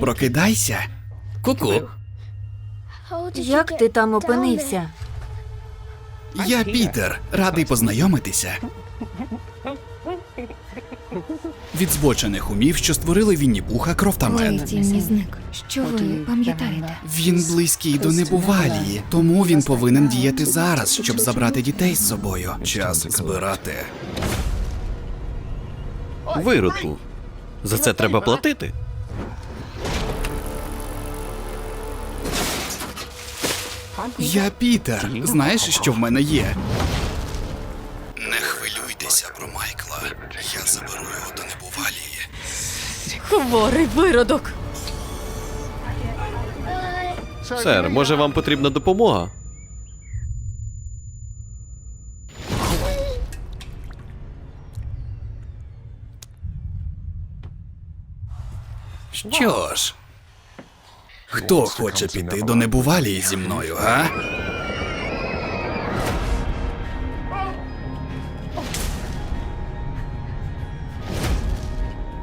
Прокидайся. Ку-ку. Як ти там опинився? Я Пітер, радий познайомитися. Від збочених умів, що створили Вінні Пуха, кров та мед. Лейці зник. Що ви пам'ятаєте? Він близький до небувалії, тому він повинен діяти зараз, щоб забрати дітей з собою. Час збирати. Виродку. За це треба платити. Я Пітер. Знаєш, що в мене є? Не хвилюйтеся про Майкла. Я заберу його до небувалії. Хворий виродок. Сер, може вам потрібна допомога? Що ж, хто хоче піти до небувалії зі мною, га?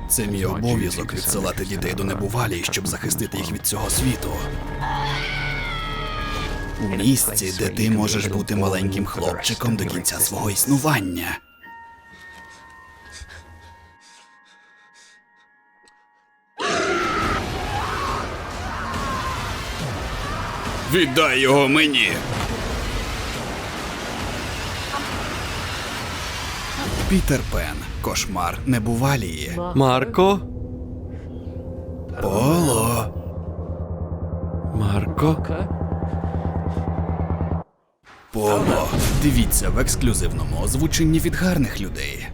Це мій обов'язок відсилати дітей до небувалії, щоб захистити їх від цього світу. У місці, де ти можеш бути маленьким хлопчиком до кінця свого існування. Віддай його мені. Пітер Пен. Кошмар небувалії. Марко? Поло. Марко? Поло. Дивіться в ексклюзивному озвученні від гарних людей.